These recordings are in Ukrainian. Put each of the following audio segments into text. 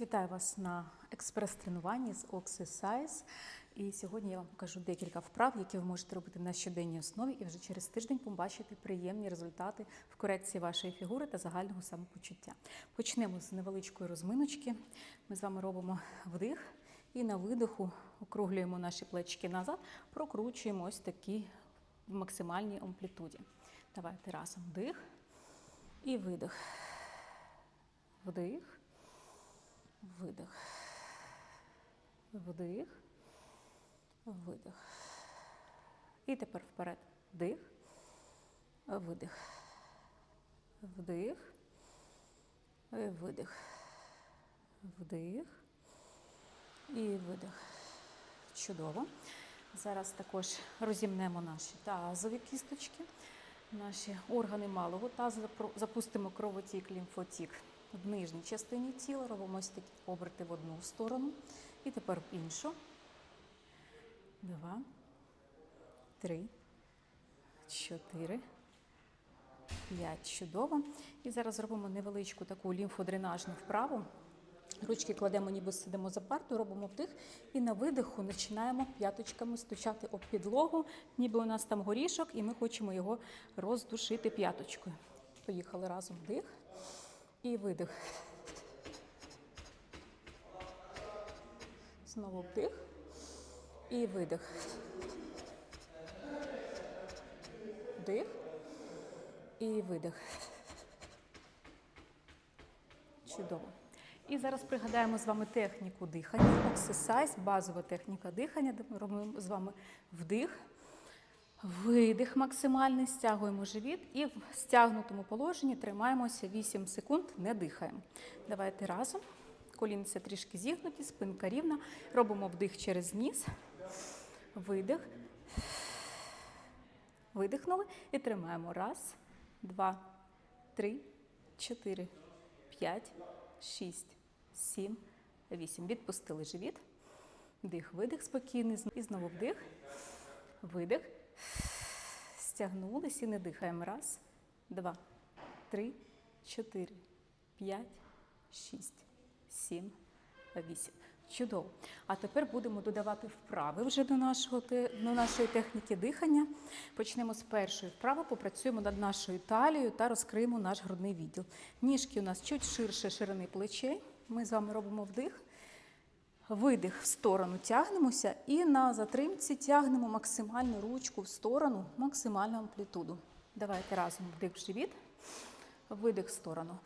Вітаю вас на експрес-тренуванні з Oxysize. І сьогодні я вам покажу декілька вправ, які ви можете робити на щоденній основі, і вже через тиждень побачити приємні результати в корекції вашої фігури та загального самопочуття. Почнемо з невеличкої розминочки. Ми з вами робимо вдих і на видиху округлюємо наші плечики назад, прокручуємо ось такі в максимальній амплітуді. Давайте разом вдих і видих. Вдих. Видих. Вдих. Видих. І тепер вперед. Вдих. Видих. Вдих. Видих. Вдих. І видих. Чудово. Зараз також розімнемо наші тазові кісточки, наші органи малого тазу. Запустимо кровотік, лімфотік в нижній частині тіла. Робимо ось такі оберти в одну сторону. І тепер в іншу. Два, три, чотири, п'ять. Чудово. І зараз зробимо невеличку таку лімфодренажну вправу. Ручки кладемо, ніби сидимо за партою, робимо вдих і на видиху починаємо п'яточками стучати об підлогу, ніби у нас там горішок, і ми хочемо його роздушити п'яточкою. Поїхали разом вдих і видих. Знову вдих і видих. Вдих і видих. Чудово. І зараз пригадаємо з вами техніку дихання. Exercise, базова техніка дихання, де ми робимо з вами вдих, видих максимальний, стягуємо живіт і в стягнутому положенні тримаємося 8 секунд, не дихаємо. Давайте разом. Колінця трішки зігнуті, спинка рівна. Робимо вдих через ніс, видих. Видихнули і тримаємо. Раз, два, три, чотири, п'ять, шість, сім, вісім. Відпустили живіт. Вдих, видих спокійний. І знову вдих. Видих. Стягнулись і не дихаємо. Раз, два, три, чотири, п'ять, шість, сім, вісім. Чудово. А тепер будемо додавати вправи вже до, нашого, до нашої техніки дихання. Почнемо з першої вправи, попрацюємо над нашою талією та розкриємо наш грудний відділ. Ніжки у нас чуть ширше ширини плечей. Ми з вами робимо вдих. Видих в сторону тягнемося і на затримці тягнемо максимальну ручку в сторону, максимальну амплітуду. Давайте разом вдих в живіт, видих в сторону.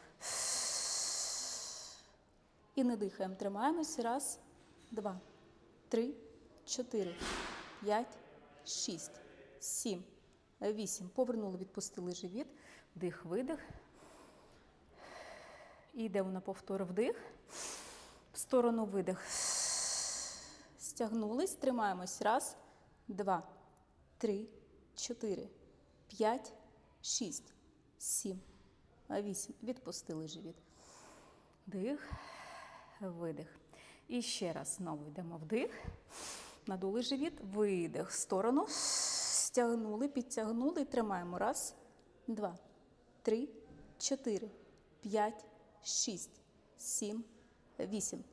І не дихаємо. Тримаємося. Раз, два, три, чотири, п'ять, шість, сім, вісім. Повернули, відпустили живіт. Вдих, видих. І йдемо на повтор вдих. В сторону видих. Стягнулись. Тримаємось. Раз, два, три, чотири, п'ять, шість, сім, вісім. Відпустили живіт. Вдих, видих. І ще раз знову йдемо вдих. Надули живіт, видих. В сторону. Стягнули, підтягнули тримаємо. Раз, два, три, чотири, п'ять, шість, сім, вісім.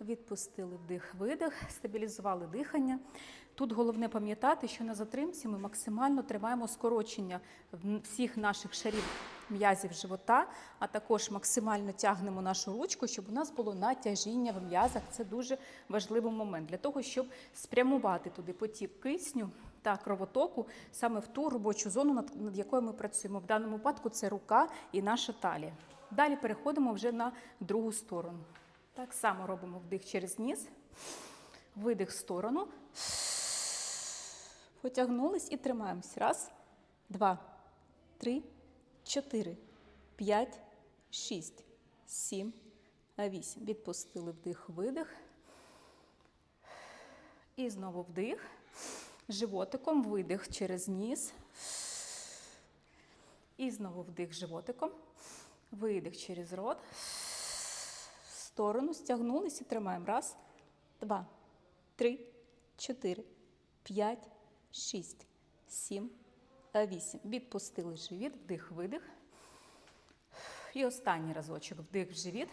Відпустили вдих, видих, стабілізували дихання. Тут головне пам'ятати, що на затримці ми максимально тримаємо скорочення всіх наших шарів м'язів живота, а також максимально тягнемо нашу ручку, щоб у нас було натяжіння в м'язах. Це дуже важливий момент для того, щоб спрямувати туди потік кисню та кровотоку саме в ту робочу зону, над, якою ми працюємо. В даному випадку це рука і наша талія. Далі переходимо вже на другу сторону. Так само робимо вдих через ніс, видих в сторону. Потягнулись і тримаємось. Раз, два, три, чотири, п'ять, шість, сім, вісім. Відпустили вдих, видих. І знову вдих. Животиком видих через ніс. І знову вдих животиком. Видих через рот. Сторону стягнулись і тримаємо. Раз, два, три, чотири, п'ять, шість, сім, вісім. Відпустили живіт, вдих, видих. І останній разочок. Вдих в живіт.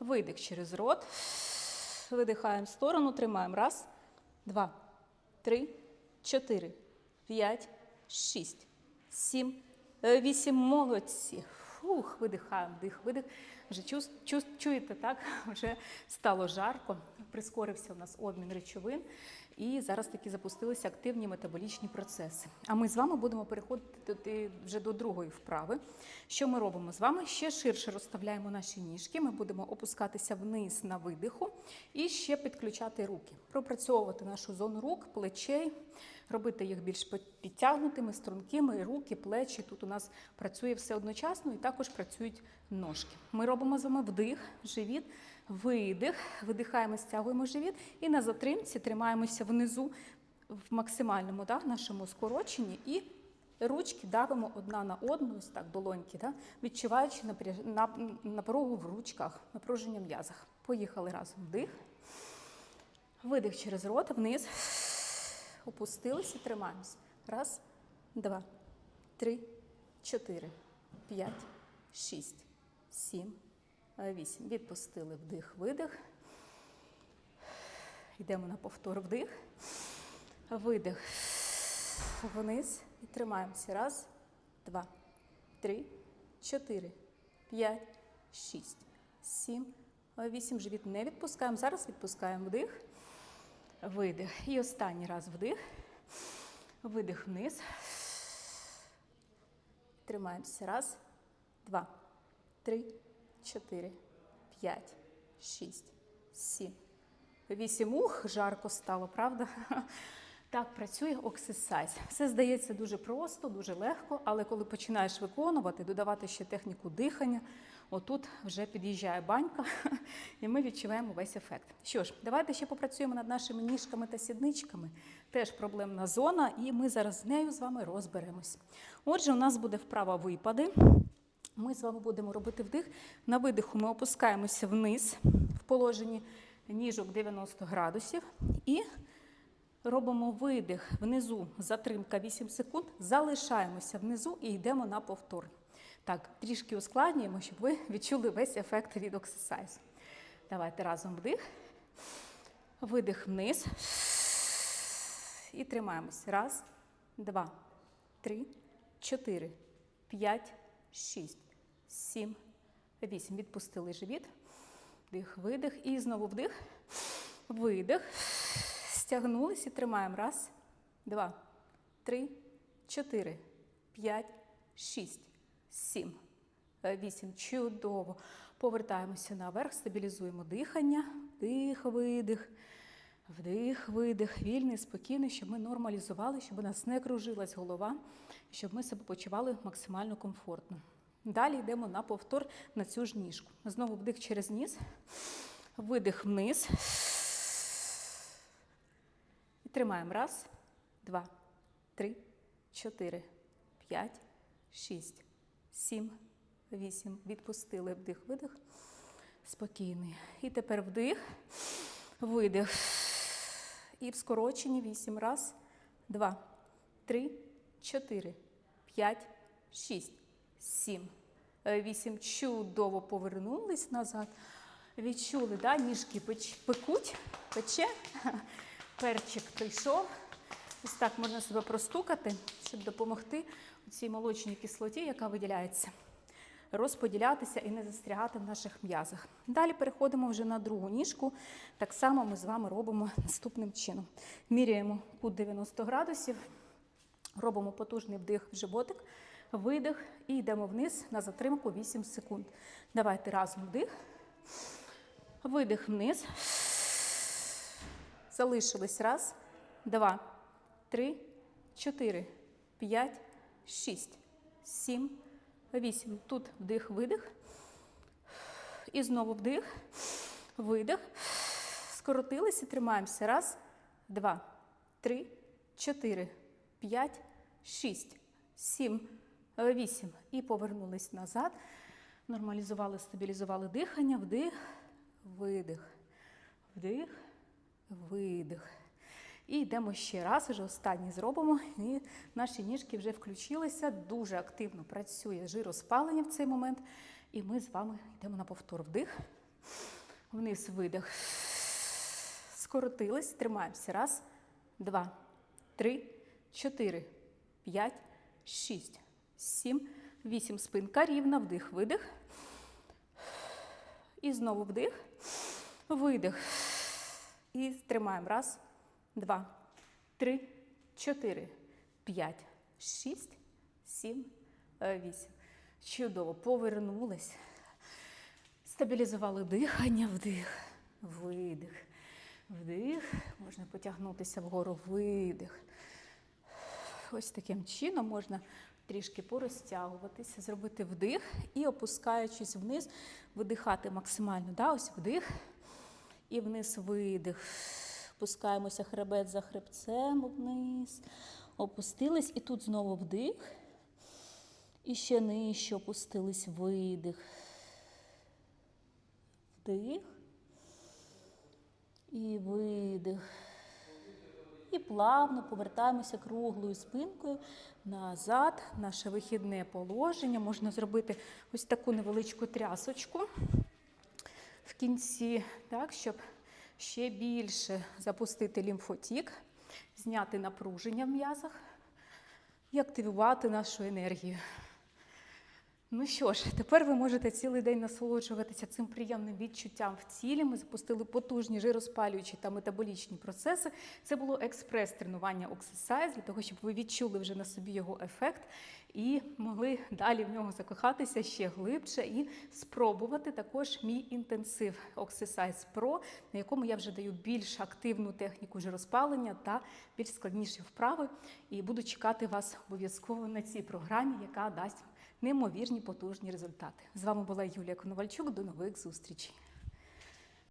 Видих через рот. Видихаємо в сторону, тримаємо. Раз, два, три, чотири, п'ять, шість, сім, е, вісім. Молодці. Фух, видихаємо, вдих, видих. Вже чу, чу, чуєте, так? Вже стало жарко, прискорився у нас обмін речовин. І зараз таки запустилися активні метаболічні процеси. А ми з вами будемо переходити вже до другої вправи. Що ми робимо з вами? Ще ширше розставляємо наші ніжки. Ми будемо опускатися вниз на видиху і ще підключати руки, пропрацьовувати нашу зону рук, плечей, робити їх більш підтягнутими, стрункими, руки, плечі. Тут у нас працює все одночасно і також працюють ножки. Ми робимо з вами вдих, живіт, видих, видихаємо, стягуємо живіт і на затримці тримаємося внизу в максимальному да, нашому скороченні і ручки давимо одна на одну, ось так, долоньки, да, відчуваючи напругу в ручках, напруження в м'язах. Поїхали разом. Вдих. Видих через рот, вниз. Опустилися, тримаємось. Раз, два, три, чотири, п'ять, шість, сім, вісім. Відпустили вдих, видих. Йдемо на повтор вдих. Видих. Вниз. І тримаємося. Раз, два, три, чотири, п'ять, шість, сім, вісім. Живіт не відпускаємо. Зараз відпускаємо вдих. Видих. І останній раз вдих. Видих вниз. Тримаємося. Раз, два, три, чотири, п'ять, шість, сім. Вісім ух, жарко стало, правда? Так працює оксисайз. Все здається дуже просто, дуже легко, але коли починаєш виконувати, додавати ще техніку дихання, отут вже під'їжджає банька, і ми відчуваємо весь ефект. Що ж, давайте ще попрацюємо над нашими ніжками та сідничками. Теж проблемна зона, і ми зараз з нею з вами розберемось. Отже, у нас буде вправа випади. Ми з вами будемо робити вдих. На видиху ми опускаємося вниз в положенні ніжок 90 градусів. І робимо видих внизу, затримка 8 секунд, залишаємося внизу і йдемо на повтор. Так, трішки ускладнюємо, щоб ви відчули весь ефект від оксисайзу. Давайте разом вдих. Видих вниз. І тримаємось. Раз, два, три, чотири, п'ять, шість, сім, вісім. Відпустили живіт. Вдих, видих. І знову вдих. Видих. Стягнулись і тримаємо. Раз, два, три, чотири, п'ять, шість, сім, вісім. Чудово. Повертаємося наверх, стабілізуємо дихання. Вдих, видих. Вдих, видих, вільний, спокійний, щоб ми нормалізували, щоб у нас не кружилась голова, щоб ми себе почували максимально комфортно. Далі йдемо на повтор на цю ж ніжку. Знову вдих через ніс, видих вниз. І тримаємо. Раз, два, три, чотири, п'ять, шість, сім, вісім. Відпустили вдих, видих. Спокійний. І тепер вдих, видих. І в скороченні вісім. Раз, два, три, чотири, п'ять, шість, сім, е, вісім. Чудово повернулись назад. Відчули, да? ніжки пекуть, пече. Перчик прийшов. Ось так можна себе простукати, щоб допомогти цій молочній кислоті, яка виділяється, розподілятися і не застрягати в наших м'язах. Далі переходимо вже на другу ніжку. Так само ми з вами робимо наступним чином. Міряємо кут 90 градусів, робимо потужний вдих в животик, видих і йдемо вниз на затримку 8 секунд. Давайте разом вдих, видих вниз. Залишились. Раз, два, три, чотири, п'ять, шість, сім, вісім. Тут вдих, видих. І знову вдих, видих. Скоротились і тримаємося. Раз, два, три, чотири, п'ять, шість, сім, вісім. І повернулись назад. Нормалізували, стабілізували дихання. Вдих, видих. Вдих, видих. І йдемо ще раз, вже останній зробимо. І наші ніжки вже включилися. Дуже активно працює жироспалення в цей момент. І ми з вами йдемо на повтор. Вдих. Вниз видих. Скоротились. Тримаємося. Раз, два, три, чотири, п'ять, шість, сім, вісім. Спинка рівна. Вдих, видих. І знову вдих. Видих. І тримаємо. Раз, два, три, чотири, п'ять, шість, сім, е, вісім. Чудово. Повернулись. Стабілізували дихання, вдих, видих, вдих. Можна потягнутися вгору, видих. Ось таким чином можна трішки порозтягуватися, зробити вдих і опускаючись вниз, видихати максимально. Да? Ось вдих і вниз видих. Опускаємося хребет за хребцем вниз. Опустились і тут знову вдих. І ще нижче опустились видих. Вдих. І видих. І плавно повертаємося круглою спинкою назад. Наше вихідне положення. Можна зробити ось таку невеличку трясочку в кінці, так, щоб ще більше запустити лімфотік, зняти напруження в м'язах і активувати нашу енергію. Ну що ж, тепер ви можете цілий день насолоджуватися цим приємним відчуттям в тілі. Ми запустили потужні жироспалюючі та метаболічні процеси. Це було експрес-тренування Oxercise, для того, щоб ви відчули вже на собі його ефект і могли далі в нього закохатися ще глибше і спробувати також мій інтенсив Oxercise Pro, на якому я вже даю більш активну техніку жироспалення та більш складніші вправи. І буду чекати вас обов'язково на цій програмі, яка дасть неймовірні потужні результати. З вами була Юлія Коновальчук. До нових зустрічей.